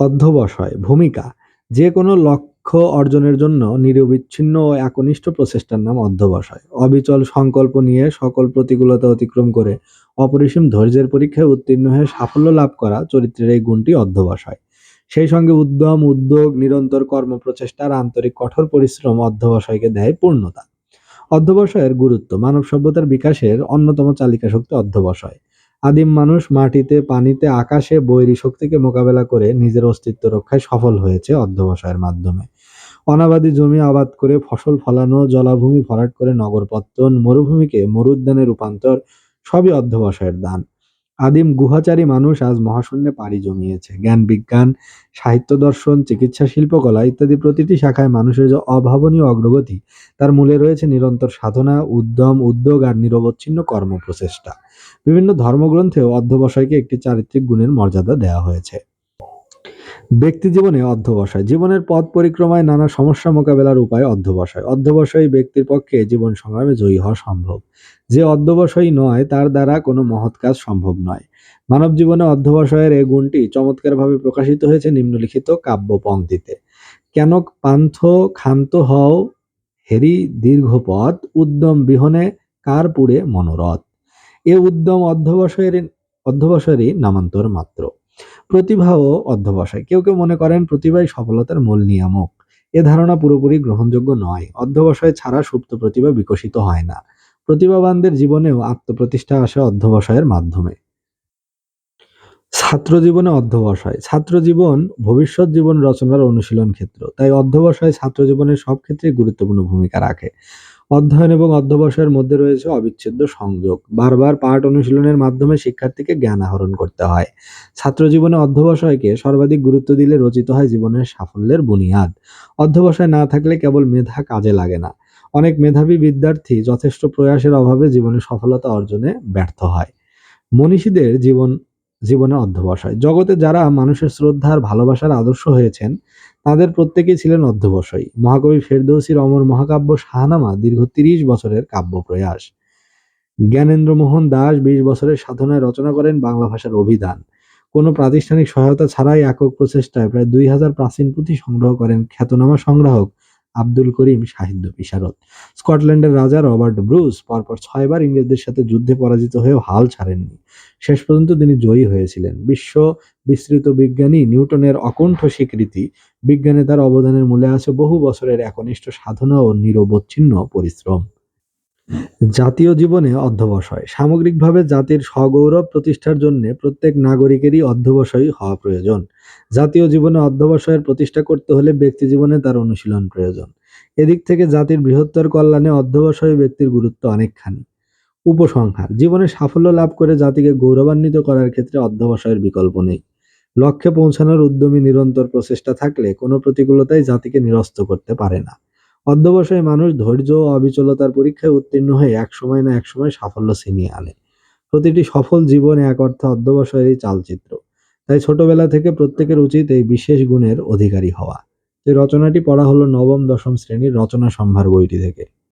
অধ্যবসায়, ভূমিকা যে কোনো লক্ষ্য অর্জনের জন্য নিরবিচ্ছিন্ন ও একনিষ্ঠ প্রচেষ্টার নাম অধ্যবসায়। অবিচল সংকল্প নিয়ে সকল প্রতিকূলতা অতিক্রম করে অপরিসীম ধৈর্যের পরীক্ষায় উত্তীর্ণ হয়ে সাফল্য লাভ করা চরিত্রের এই গুণটি অধ্যবসায়। সেই সঙ্গে উদ্যম, উদ্যোগ, নিরন্তর কর্মপ্রচেষ্টার আন্তরিক কঠোর পরিশ্রম অধ্যবসায়কে দেয় পূর্ণতা। অধ্যবসায়ের গুরুত্ব মানব সভ্যতার বিকাশের অন্যতম চালিকা শক্তি অধ্যবসায়। আদিম মানুষ মাটিতে, পানিতে, আকাশে বৈরী শক্তিকে মোকাবেলা করে নিজের অস্তিত্ব রক্ষায় সফল হয়েছে অধ্যবসায়ের মাধ্যমে। অনাবাদী জমি আবাদ করে, ফসল ফলানো, জলাভূমি ভরাট করে নগরপত্তন, মরুভূমিকে মরুদ্যানে রূপান্তর, সবই অধ্যবসায়ের দান। আদিম গুহাচারী মানুষ আজ মহাশূন্যে পাড়ি জমিয়েছে। জ্ঞান বিজ্ঞান, সাহিত্য দর্শন, চিকিৎসা শিল্পকলা ইত্যাদি প্রতিটি শাখায় মানুষের যে অভাবনীয় অগ্রগতি, তার মূলে রয়েছে নিরন্তর সাধনা, উদ্যম, উদ্যোগ আর নিরবচ্ছিন্ন কর্মপ্রচেষ্টা। বিভিন্ন ধর্মগ্রন্থেও অধ্যবসায়কে একটি চারিত্রিক গুণের মর্যাদা দেওয়া হয়েছে। ব্যক্তি জীবনে অধ্যবসায় জীবনের পথ পরিক্রমায় নানা সমস্যা মোকাবেলার উপায় অধ্যবসায় অধ্যবসায়ী ব্যক্তির পক্ষে জীবন সংগ্রামে জয়ী হওয়া সম্ভব। যে অধ্যবসায়ী নয়, তার দ্বারা কোনো মহৎ কাজ সম্ভব নয়। মানব জীবনে অধ্যবসায়ের এই গুণটি চমৎকারভাবে প্রকাশিত হয়েছে নিম্নলিখিত কাব্য পংক্তিতে কেন পান্থ ক্ষান্ত হও, হেরি দীর্ঘ পথ, উদ্যম বিহনে কার পুরে মনোরথ? এ উদ্যম অধ্যবসায়ের অধ্যবসায়েরই নামান্তর মাত্র। প্রতিভা ও অধ্যবসায়। কেউ কেউ মনে করেন প্রতিভাই সফলতার মূল নিয়ামক। এ ধারণা পুরোপুরি গ্রহণযোগ্য নয়। অধ্যবসায় ছাড়া সুপ্ত প্রতিভা বিকশিত হয় না। প্রতিভাবানদের জীবনেও আত্মপ্রতিষ্ঠা আসে অধ্যবসায়ের মাধ্যমে। ছাত্র জীবনে অধ্যবসায়। ছাত্র জীবন ভবিষ্যৎ জীবন রচনার অনুশীলন ক্ষেত্র। তাই অধ্যবসায় ছাত্র জীবনের সব ক্ষেত্রে গুরুত্বপূর্ণ ভূমিকা রাখে। অধ্যয়ন এবং অধ্যবসায়ের মধ্যে রয়েছে অবিচ্ছেদ্য সংযোগ। বারবার পাঠ অনুশীলনের মাধ্যমে শিক্ষার্থীকে জ্ঞান আহরণ করতে হয়। ছাত্র জীবনে অধ্যবসায়কে সর্বাধিক গুরুত্ব দিলে রচিত হয় জীবনের সাফল্যের বুনিয়াদ। অধ্যবসায় না থাকলে কেবল মেধা কাজে লাগে না। অনেক মেধাবী বিদ্যার্থী যথেষ্ট প্রয়াসের অভাবে জীবনে সফলতা অর্জনে ব্যর্থ হয়। মনীষীদের জীবন জীবনে অধ্যবসায়। জগতে যারা মানুষের শ্রদ্ধার ভালোবাসার আদর্শ হয়েছেন, তাদের প্রত্যেকেই ছিলেন অধ্যবসায়ী। মহাকবি ফেরদৌসির অমর মহাকাব্য শাহনামা দীর্ঘ তিরিশ বছরের কাব্য প্রয়াস। জ্ঞানেন্দ্র মোহন দাস বিশ বছরের সাধনায় রচনা করেন বাংলা ভাষার অভিধান। কোনো প্রাতিষ্ঠানিক সহায়তা ছাড়াই একক প্রচেষ্টায় প্রায় দুই হাজার প্রাচীন পুঁথি সংগ্রহ করেন খ্যাতনামা সংগ্রাহক আব্দুল করিম সাহিত্য বিশারদ। স্কটল্যান্ডের রাজা রবার্ট ব্রুস পরপর ছয়বার ইংরেজদের সাথে যুদ্ধে পরাজিত হয়েও হাল ছাড়েননি। শেষ পর্যন্ত তিনি জয়ী হয়েছিলেন। বিশ্ব বিস্তৃত বিজ্ঞানী নিউটনের অকণ্ঠ স্বীকৃতি বিজ্ঞানে তার অবদানের মূলে আছে বহু বছরের একনিষ্ঠ সাধনা ও নিরবচ্ছিন্ন পরিশ্রম। জাতীয় জীবনে অধ্যবসায়। সামগ্রিকভাবে জাতির স্বগৌরব প্রতিষ্ঠার জন্য প্রত্যেক নাগরিকেরই অধ্যবসায়ী হওয়া প্রয়োজন। জাতীয় জীবনে অধ্যবসায়ের প্রতিষ্ঠা করতে হলে ব্যক্তি জীবনে তার অনুশীলন প্রয়োজন। এদিক থেকে জাতির বৃহত্তর কল্যাণে অধ্যবসায়ী ব্যক্তির গুরুত্ব অনেকখানি। উপসংহার, জীবনে সাফল্য লাভ করে জাতিকে গৌরবান্বিত করার ক্ষেত্রে অধ্যবসায়ের বিকল্প নেই। লক্ষ্যে পৌঁছানোর উদ্যমী নিরন্তর প্রচেষ্টা থাকলে কোনো প্রতিকূলতাই জাতিকে নিরস্ত করতে পারে না। অধ্যবসায়ী মানুষ ধৈর্য ও অবিচলতার পরীক্ষায় উত্তীর্ণ হয়ে এক সময় না এক সময় সাফল্য ছিনিয়ে আনে। প্রতিটি সফল জীবন এক অর্থে অধ্যবসায়েরই চালচিত্র। তাই ছোটবেলা থেকে প্রত্যেকের উচিত এই বিশেষ গুণের অধিকারী হওয়া। এই রচনাটি পড়া হলো নবম, দশম শ্রেণির রচনা সম্ভার বইটি থেকে।